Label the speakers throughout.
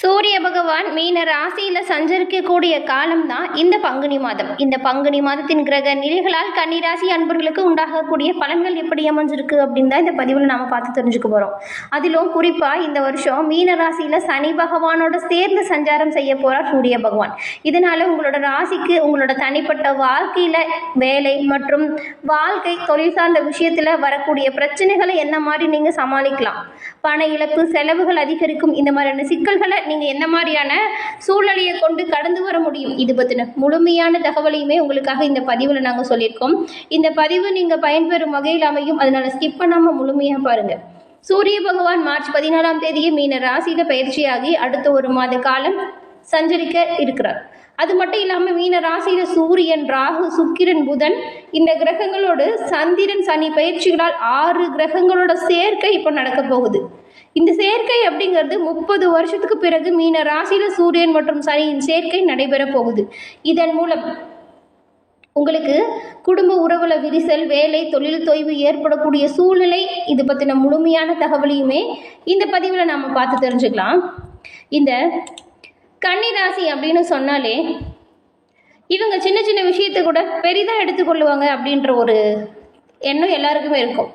Speaker 1: சூரிய பகவான் மீன ராசியில சஞ்சரிக்கக்கூடிய காலம் தான் இந்த பங்குனி மாதம். இந்த பங்குனி மாதத்தின் கிரக நிலைகளால் கன்னிராசி அன்பர்களுக்கு உண்டாகக்கூடிய பலன்கள் எப்படி அமைஞ்சிருக்கு அப்படின்னு தான் இந்த பதிவில் நாம பார்த்து தெரிஞ்சுக்க போறோம். அதிலும் குறிப்பா இந்த வருஷம் மீன ராசியில சனி பகவானோட சேர்ந்து சஞ்சாரம் செய்ய போறார் சூரிய பகவான். இதனால உங்களோட ராசிக்கு உங்களோட தனிப்பட்ட வாழ்க்கையில வேலை மற்றும் வாழ்க்கை தொழில் சார்ந்த விஷயத்துல வரக்கூடிய பிரச்சனைகளை என்ன மாதிரி நீங்க சமாளிக்கலாம்? பண இழப்பு செலவுகள் அதிகரிக்கும் இந்த மாதிரியான சிக்கல்களை நீங்கள் என்ன மாதிரியான சூழ்நிலையை கொண்டு கடந்து வர முடியும்? இது பற்றின முழுமையான தகவலையுமே உங்களுக்காக இந்த பதிவில் நாங்கள் சொல்லியிருக்கோம். இந்த பதிவு நீங்கள் பயன்பெறும் வகையில் அமையும். அதனால் ஸ்கிப் பண்ணாமல் முழுமையாக பாருங்கள் சூரிய பகவான் மார்ச் பதினாலாம் தேதியே மீன ராசியில் பயிற்சியாகி அடுத்த ஒரு மாத காலம் சஞ்சரிக்க இருக்கிறார். அது மட்டும் இல்லாமல் மீன ராசியில் சூரியன் ராகு சுக்கிரன் புதன் இந்த கிரகங்களோடு சந்திரன் சனி பயிற்சிகளால் ஆறு கிரகங்களோட சேர்க்கை இப்போ நடக்க போகுது. இந்த சேர்க்கை அப்படிங்கிறது முப்பது வருஷத்துக்கு பிறகு மீன ராசியில் சூரியன் மற்றும் சனியின் சேர்க்கை நடைபெற போகுது. இதன் மூலம் உங்களுக்கு குடும்ப உறவுல விரிசல் வேலை தொழில் தொய்வு ஏற்படக்கூடிய சூழ்நிலை இது பற்றின முழுமையான தகவலையுமே இந்த பதிவில் நாம் பார்த்து தெரிஞ்சுக்கலாம். இந்த கன்னிராசி அப்படின்னு சொன்னாலே இவங்க சின்ன சின்ன விஷயத்தை கூட பெரிதாக எடுத்துக்கொள்ளுவாங்க அப்படின்ற ஒரு எண்ணம் எல்லாருக்குமே இருக்கும்.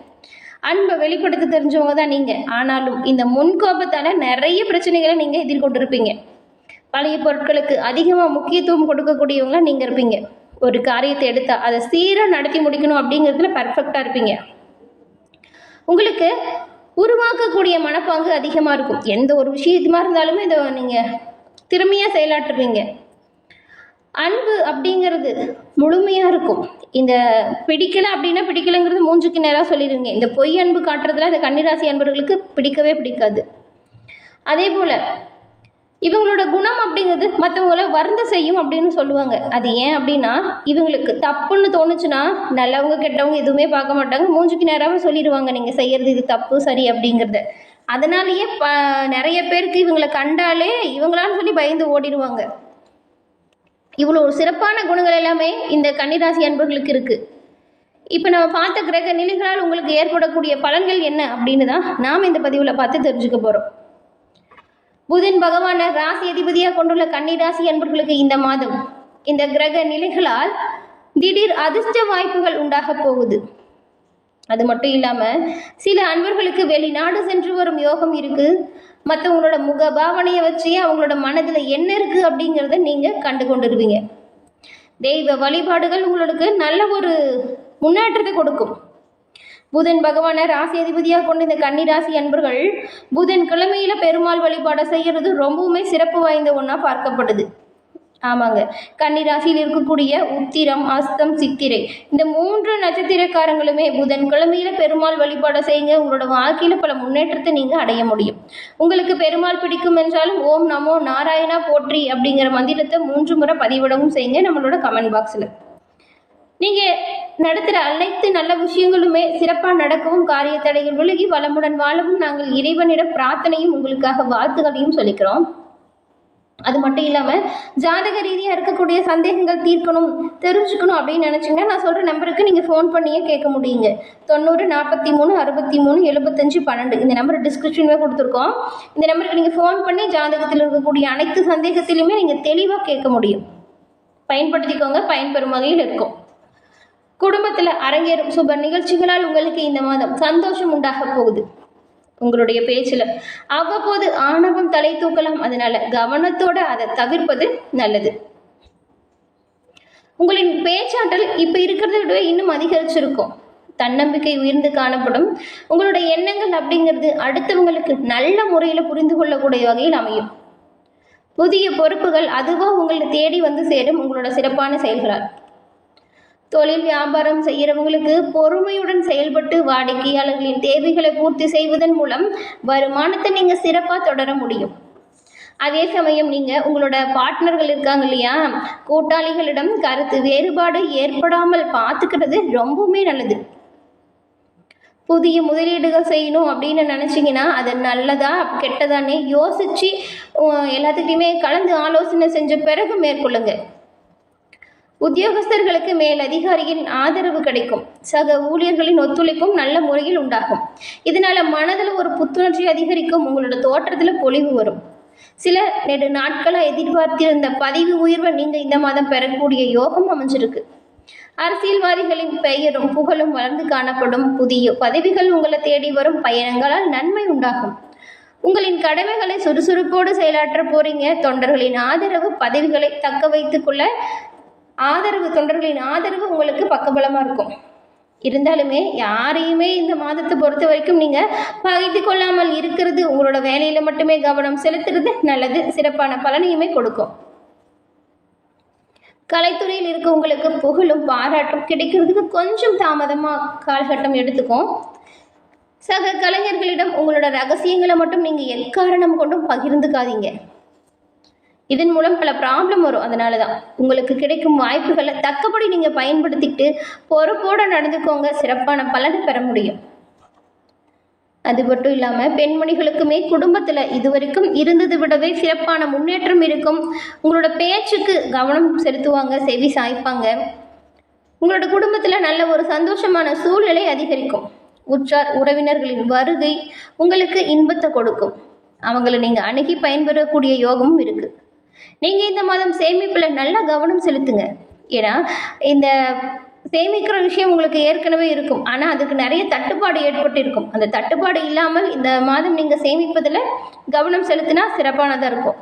Speaker 1: அன்பை வெளிப்படுத்த தெரிஞ்சவங்க தான் நீங்கள் ஆனாலும் இந்த முன்கோபத்தால் நிறைய பிரச்சனைகளை நீங்கள் எதிர்கொண்டிருப்பீங்க. பழைய பொருட்களுக்கு அதிகமாக முக்கியத்துவம் கொடுக்கக்கூடியவங்களா நீங்கள் இருப்பீங்க. ஒரு காரியத்தை எடுத்தால் அதை சீராக நடத்தி முடிக்கணும் அப்படிங்கிறதுல பர்ஃபெக்டாக இருப்பீங்க. உங்களுக்கு உருவாக்கக்கூடிய மனப்பாங்கு அதிகமாக இருக்கும். எந்த ஒரு விஷயத்துமா இருந்தாலுமே இதை நீங்கள் திறமையாக செயலாற்றுவீங்க. அன்பு அப்படிங்கிறது முழுமையாக இருக்கும். இந்த பிடிக்கல அப்படின்னா பிடிக்கலைங்கிறது மூஞ்சுக்கு நேராக சொல்லிடுங்க. இந்த பொய் அன்பு காட்டுறதுல இந்த கன்னிராசி அன்பர்களுக்கு பிடிக்கவே பிடிக்காது. அதே போல் இவங்களோட குணம் அப்படிங்கிறது மற்றவங்கள வருந்த செய்யும் அப்படின்னு சொல்லுவாங்க. அது ஏன் அப்படின்னா இவங்களுக்கு தப்புன்னு தோணுச்சுன்னா நல்லவங்க கெட்டவங்க எதுவுமே பார்க்க மாட்டாங்க. மூஞ்சுக்கு நேராக சொல்லிடுவாங்க நீங்கள் செய்யறது இது தப்பு சரி அப்படிங்கிறத. அதனாலேயே ப நிறைய பேருக்கு இவங்களை கண்டாலே இவங்களான்னு சொல்லி பயந்து ஓடிடுவாங்க. இவ்வளோ சிறப்பான குணங்கள் எல்லாமே இந்த கன்னிராசி அன்பர்களுக்கு இருக்குது இப்போ நம்ம பார்த்த கிரக நிலைகளால் உங்களுக்கு ஏற்படக்கூடிய பலன்கள் என்ன அப்படின்னு தான் நாம் இந்த பதிவில் பார்த்து தெரிஞ்சுக்க போகிறோம் புதன் பகவானை ராசி அதிபதியாக கொண்டுள்ள கன்னிராசி அன்பர்களுக்கு இந்த மாதம் இந்த கிரக நிலைகளால் திடீர் அதிர்ஷ்ட வாய்ப்புகள் உண்டாக போகுது. அது மட்டும் இல்லாமல் சில அன்பர்களுக்கு வெளிநாடு சென்று வரும் யோகம் இருக்குது மற்றவங்களோட முக பாவனையை வச்சே அவங்களோட மனதில் என்ன இருக்குது அப்படிங்கிறத நீங்கள் கண்டு கொண்டுருவீங்க தெய்வ வழிபாடுகள் உங்களுக்கு நல்ல ஒரு முன்னேற்றத்தை கொடுக்கும். புதன் பகவானை ராசி அதிபதியாக கொண்ட இந்த கன்னிராசி அன்பர்கள் புதன் கிழமையில பெருமாள் வழிபாடை செய்கிறது ரொம்பவுமே சிறப்பு வாய்ந்த ஒன்றா பார்க்கப்படுது ஆமாங்க. கன்னிராசியில் இருக்கக்கூடிய உத்திரம் அஸ்தம் சித்திரை. இந்த மூன்று நட்சத்திரக்காரங்களுமே புதன் கிழமையில பெருமாள் வழிபாடை செய்யுங்க. உங்களோட வாழ்க்கையில பல முன்னேற்றத்தை நீங்க அடைய முடியும். உங்களுக்கு பெருமாள் பிடிக்கும் என்றாலும் ஓம் நமோ நாராயணா போற்றி அப்படிங்கிற மந்திரத்தை மூன்று முறை பதிவிடவும் செய்யுங்க. நம்மளோட கமெண்ட் பாக்ஸில். நீங்கள் நடத்துகிற அனைத்து நல்ல விஷயங்களுமே சிறப்பாக நடக்கவும் காரிய தடைகள் விலகி வளமுடன் வாழவும் நாங்கள் இறைவனிடம் பிரார்த்தனையும் உங்களுக்காக வாழ்த்துக்களையும் சொல்லிக்கிறோம். அது மட்டும் இல்லாமல் ஜாதக ரீதியாக இருக்கக்கூடிய சந்தேகங்கள் தீர்க்கணும் தெரிஞ்சுக்கணும் அப்படின்னு நினச்சிங்கன்னா நான் சொல்கிற நம்பருக்கு நீங்கள் ஃபோன் பண்ணியே கேட்க முடியுங்க. தொண்ணூறு நாற்பத்தி மூணு அறுபத்தி மூணு எழுபத்தஞ்சு பன்னெண்டு. இந்த நம்பர் டிஸ்கிரிப்ஷன்லேயே கொடுத்துருக்கோம். இந்த நம்பருக்கு நீங்கள் ஃபோன் பண்ணி ஜாதகத்தில் இருக்கக்கூடிய அனைத்து சந்தேகத்திலையுமே நீங்கள் தெளிவாக கேட்க முடியும். பயன்படுத்திக்கோங்க. பயன்பெறும் வகையில் இருக்கும். குடும்பத்தில் அரங்கேறும் சுப நிகழ்ச்சிகளால் உங்களுக்கு இந்த மாதம் சந்தோஷம் உண்டாக போகுது. உங்களுடைய பேச்சில். அவ்வப்போது ஆணவம் தலை தூக்கலாம் அதனால கவனத்தோட அதை தவிர்ப்பது நல்லது. உங்களின் பேச்சாற்றல் இப்போ இருக்கிறத விட இன்னும் அதிகரிச்சிருக்கும். தன்னம்பிக்கை உயர்ந்து காணப்படும். உங்களுடைய எண்ணங்கள் அப்படிங்கிறது அடுத்தவங்களுக்கு நல்ல முறையில் புரிந்து கொள்ளக்கூடிய வகையில் அமையும். புதிய பொறுப்புகள் அதுவாக உங்களை தேடி வந்து சேரும் உங்களோட சிறப்பான செயல்களால். தொழில் வியாபாரம் செய்கிறவங்களுக்கு பொறுமையுடன் செயல்பட்டு வாடிக்கையாளர்களின் தேவைகளை பூர்த்தி செய்வதன் மூலம் வருமானத்தை நீங்கள் சிறப்பாக தொடர முடியும். அதே சமயம் நீங்கள் உங்களோட பார்ட்னர்கள் இருக்காங்க இல்லையா? கூட்டாளிகளிடம் கருத்து வேறுபாடு ஏற்படாமல் பார்த்துக்கிறது ரொம்பவுமே நல்லது. புதிய முதலீடுகள் செய்யணும் அப்படின்னு நினச்சிங்கன்னா அது நல்லதா கெட்டதானே யோசித்து எல்லாத்துக்கிட்டையுமே கலந்து ஆலோசனை செஞ்ச பிறகு மேற்கொள்ளுங்கள் உத்தியோகஸ்தர்களுக்கு மேல் அதிகாரியின் ஆதரவு கிடைக்கும். சக ஊழியர்களின் ஒத்துழைப்பும் நல்ல முறையில் உண்டாகும். இதனால மனதில் ஒரு புத்துணர்ச்சி அதிகரிக்கும் உங்களோட தோற்றத்தில் பொலிவு வரும். சில நெடு நாட்களாக எதிர்பார்த்திருந்த பதவி உயர்வை நீங்கள் இந்த மாதம் பெறக்கூடிய யோகம் அமைஞ்சிருக்கு. அரசியல்வாதிகளின் பெயரும் புகழும் வளர்ந்து காணப்படும் புதிய பதவிகள் உங்களை தேடி வரும் பயணங்களால் நன்மை உண்டாகும். உங்களின் கடமைகளை சுறுசுறுப்போடு செயலாற்ற போறீங்க. தொண்டர்களின் ஆதரவு பதவிகளை தக்க வைத்துக் கொள்ள ஆதரவு தொண்டர்களின் ஆதரவு உங்களுக்கு பக்கபலமாக இருக்கும். இருந்தாலுமே யாரையுமே இந்த மாதத்தை பொறுத்த வரைக்கும் நீங்கள் பகிர்ந்து கொள்ளாமல் இருக்கிறது உங்களோட வேலையில் மட்டுமே கவனம் செலுத்துறது நல்லது சிறப்பான பலனையுமே கொடுக்கும். கலைத்துறையில் இருக்கவங்களுக்கு புகழும் பாராட்டும் கிடைக்கிறதுக்கு கொஞ்சம் தாமதமாக காலகட்டம் எடுத்துக்கும் சக கலைஞர்களிடம் உங்களோட ரகசியங்களை மட்டும் நீங்கள் எக்காரணம் கொண்டும் பகிர்ந்துக்காதீங்க. இதன் மூலம் பல ப்ராப்ளம் வரும். அதனால தான் உங்களுக்கு கிடைக்கும் வாய்ப்புகளை தக்கபடி நீங்கள் பயன்படுத்திக்கிட்டு பொறுப்போடு நடந்துக்கோங்க. சிறப்பான பலனை பெற முடியும். அது மட்டும் இல்லாமல் பெண்மணிகளுக்குமே குடும்பத்தில் இதுவரைக்கும் இருந்ததை விடவே சிறப்பான முன்னேற்றம் இருக்கும். உங்களோட பேச்சுக்கு கவனம் செலுத்துவாங்க செவி சாய்ப்பாங்க. உங்களோட குடும்பத்தில் நல்ல ஒரு சந்தோஷமான சூழ்நிலை அதிகரிக்கும். உற்றார் உறவினர்களின் வருகை உங்களுக்கு இன்பத்தை கொடுக்கும். அவங்கள நீங்கள் அணுகி பயன்பெறக்கூடிய யோகமும் இருக்குது நீங்கள் இந்த மாதம் சேமிப்பில் நல்லா கவனம் செலுத்துங்க. ஏன்னா இந்த சேமிக்கிற விஷயம் உங்களுக்கு ஏற்கனவே இருக்கும். ஆனால் அதுக்கு நிறைய தட்டுப்பாடு ஏற்பட்டு இருக்கும் அந்த தட்டுப்பாடு இல்லாமல் இந்த மாதம் நீங்கள் சேமிப்பதில் கவனம் செலுத்தினா சிறப்பானதாக இருக்கும்.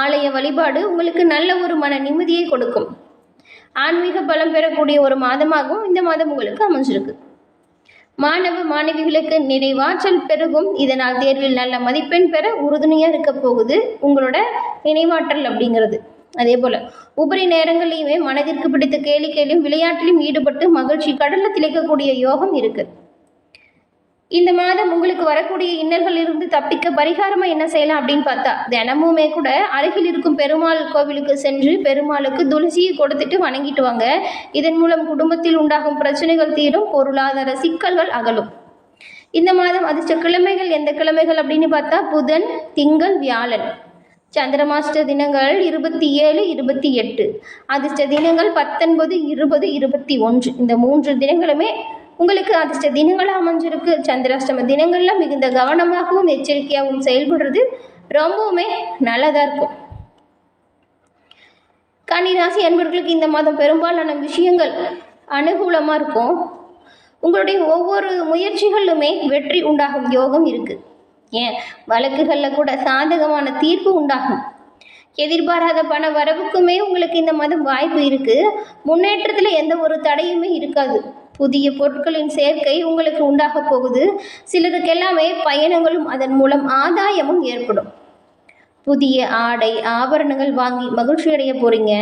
Speaker 1: ஆலய வழிபாடு உங்களுக்கு நல்ல ஒரு மன நிம்மதியை கொடுக்கும். ஆன்மீக பலம் பெறக்கூடிய ஒரு மாதமாகவும் இந்த மாதம் உங்களுக்கு அமைஞ்சிருக்கு. மாணவ மாணவிகளுக்கு நினைவாற்றல் பெருகும். இதனால் தேர்வில் நல்ல மதிப்பெண் பெற உறுதுணையாக இருக்க போகுது உங்களோட நினைவாற்றல் அப்படிங்கிறது. அதே போல் உபரி நேரங்கள்லையுமே மனதிற்கு பிடித்த கேளிக்கையிலும் விளையாட்டிலும் ஈடுபட்டு மகிழ்ச்சி கடலில் திளைக்கக்கூடிய யோகம் இருக்குது இந்த மாதம் உங்களுக்கு வரக்கூடிய இன்னல்கள் இருந்து தப்பிக்க பரிகாரமாக என்ன செய்யலாம் அப்படின்னு பார்த்தா தினமுமே கூட அருகில் இருக்கும் பெருமாள் கோவிலுக்கு சென்று பெருமாளுக்கு துளசியை கொடுத்துட்டு வணங்கிட்டு வாங்க இதன் மூலம் குடும்பத்தில் உண்டாகும் பிரச்சனைகள் தீரும் பொருளாதார சிக்கல்கள் அகலும். இந்த மாதம் அதிர்ஷ்ட கிழமைகள் எந்த கிழமைகள் அப்படின்னு பார்த்தா புதன் திங்கள் வியாழன். சந்திரமாஷ்ட தினங்கள் இருபத்தி ஏழு இருபத்தி எட்டு. அதிர்ஷ்ட தினங்கள் பத்தொன்பது இருபது இருபத்தி ஒன்று. இந்த மூன்று தினங்களுமே உங்களுக்கு அதிர்ஷ்ட தினங்களாக அமைஞ்சிருக்கு. சந்திராஷ்டம தினங்களில் மிகுந்த கவனமாகவும் எச்சரிக்கையாகவும் செயல்படுறது ரொம்பவுமே நல்லதாக இருக்கும். கன்னிராசி அன்பர்களுக்கு இந்த மாதம் பெரும்பாலான விஷயங்கள் அனுகூலமாக இருக்கும். உங்களுடைய ஒவ்வொரு முயற்சிகளிலுமே வெற்றி உண்டாகும் யோகம் இருக்குது ஏன்? வழக்குகளில் கூட சாதகமான தீர்ப்பு உண்டாகும். எதிர்பாராத பண வரவுக்குமே உங்களுக்கு இந்த மாதம் வாய்ப்பு இருக்குது முன்னேற்றத்தில் எந்த ஒரு தடையுமே இருக்காது. புதிய பொருட்களின் சேர்க்கை உங்களுக்கு உண்டாக போகுது. சிலருக்கெல்லாமே பயணங்களும் அதன் மூலம் ஆதாயமும் ஏற்படும். புதிய ஆடை ஆபரணங்கள் வாங்கி மகிழ்ச்சி அடைய போறீங்க.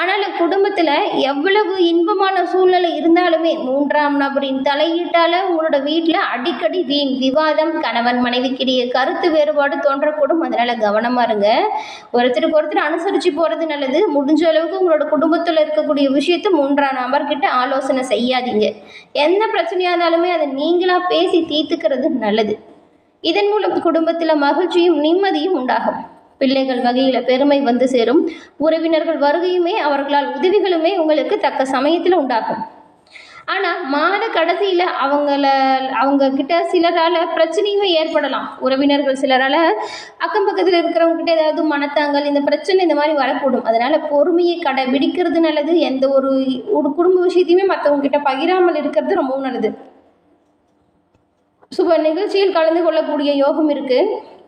Speaker 1: ஆனால் குடும்பத்தில் எவ்வளவு இன்பமான சூழ்நிலை இருந்தாலுமே மூன்றாம் நபரின் தலையீட்டால் உங்களோட வீட்டில் அடிக்கடி வீண் விவாதம் கணவன் மனைவிக்கிடையே கருத்து வேறுபாடு தோன்றக்கூடும். அதனால் கவனமாக இருங்க. ஒருத்தருக்கு ஒருத்தர் அனுசரித்து போகிறது நல்லது. முடிஞ்ச அளவுக்கு உங்களோட குடும்பத்தில் இருக்கக்கூடிய விஷயத்த மூன்றாம் நபர்கிட்ட ஆலோசனை செய்யாதீங்க. எந்த பிரச்சனையாக இருந்தாலுமே அதை நீங்களாக பேசி தீர்த்துக்கிறது நல்லது. இதன் மூலம் குடும்பத்தில் மகிழ்ச்சியும் நிம்மதியும் உண்டாகும். பிள்ளைகள் வகையில் பெருமை வந்து சேரும். உறவினர்கள் வருகையுமே அவர்களால் உதவிகளுமே உங்களுக்கு தக்க சமயத்தில் உண்டாகும். ஆனால் மாத கடைசியில் அவங்கள அவங்க கிட்ட சிலரால் பிரச்சனையுமே ஏற்படலாம். உறவினர்கள் சிலரால் அக்கம் பக்கத்தில் இருக்கிறவங்க கிட்ட ஏதாவது மனத்தாங்கல் இந்த பிரச்சனை இந்த மாதிரி வரக்கூடும். அதனால் பொறுமையை கடைபிடிக்கிறது நல்லது. எந்த ஒரு ஒரு குடும்ப விஷயத்தையுமே மற்றவங்க கிட்ட பகிராமல் இருக்கிறது ரொம்பவும் நல்லது. சுப நிகழ்ச்சியில் கலந்து கொள்ளக்கூடிய யோகம் இருக்கு.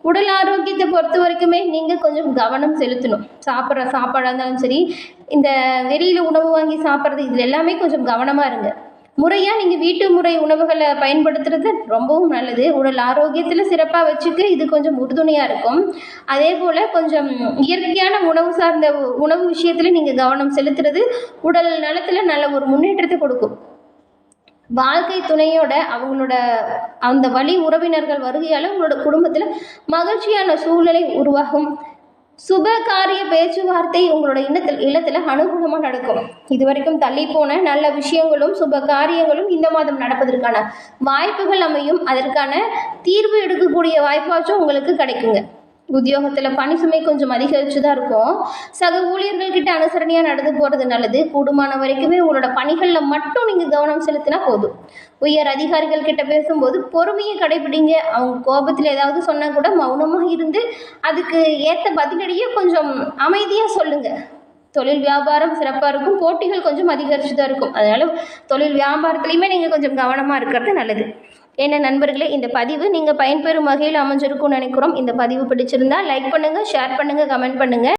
Speaker 1: உடல் ஆரோக்கியத்தை பொறுத்த வரைக்குமே நீங்கள் கொஞ்சம் கவனம் செலுத்தணும். சாப்பிட்ற சாப்பாடாக இருந்தாலும் சரி இந்த வெளியில் உணவு வாங்கி சாப்பிட்றது இதில் எல்லாமே கொஞ்சம் கவனமாக இருங்க. முறையாக நீங்கள் வீட்டு முறை உணவுகளை பயன்படுத்துறது ரொம்பவும் நல்லது. உடல் ஆரோக்கியத்தில் சிறப்பாக வச்சுக்க இது கொஞ்சம் உறுதுணையாக இருக்கும். அதே போல் கொஞ்சம் இயற்கையான உணவு சார்ந்த உணவு விஷயத்தில் நீங்கள் கவனம் செலுத்துறது உடல் நலத்தில் நல்ல ஒரு முன்னேற்றத்தை கொடுக்கும். வாழ்க்கை துணையோட அவங்களோட அந்த வழி உறவினர்கள் வருகையால் உங்களோட குடும்பத்தில் மகிழ்ச்சியான சூழ்நிலை உருவாகும். சுப காரிய பேச்சுவார்த்தை உங்களோட இன்னத்தில் இல்லத்தில் அனுகூலமாக நடக்கும். இது வரைக்கும் தள்ளி போன நல்ல விஷயங்களும் சுப காரியங்களும் இந்த மாதம் நடப்பதற்கான வாய்ப்புகள் அமையும். அதற்கான தீர்வு எடுக்கக்கூடிய வாய்ப்பாச்சும் உங்களுக்கு கிடைக்குங்க. உத்தியோகத்தில் பணி சுமை கொஞ்சம் அதிகரித்து தான் இருக்கும். சக ஊழியர்கள்கிட்ட அனுசரணையாக நடந்து போகிறது நல்லது. கூடுமான வரைக்குமே உங்களோட பணிகளில் மட்டும் நீங்கள் கவனம் செலுத்தினா போதும். உயர் அதிகாரிகள் கிட்ட பேசும்போது பொறுமையை கடைபிடிங்க. அவங்க கோபத்தில் ஏதாவது சொன்னால் கூட மௌனமாக இருந்து அதுக்கு ஏற்ற பதிலடியே கொஞ்சம் அமைதியாக சொல்லுங்கள் தொழில் வியாபாரம் சிறப்பாக இருக்கும். போட்டிகள் கொஞ்சம் அதிகரிச்சு தான் இருக்கும். அதனால் தொழில் வியாபாரத்துலேயுமே நீங்கள் கொஞ்சம் கவனமாக இருக்கிறது நல்லது. என்ன நண்பர்களே இந்த பதிவு நீங்கள் பயன்பெறும் வகையில் அமைஞ்சிருக்கும்னு நினைக்கிறோம். இந்த பதிவு பிடிச்சிருந்தா லைக் பண்ணுங்கள் ஷேர் பண்ணுங்கள் கமெண்ட் பண்ணுங்கள்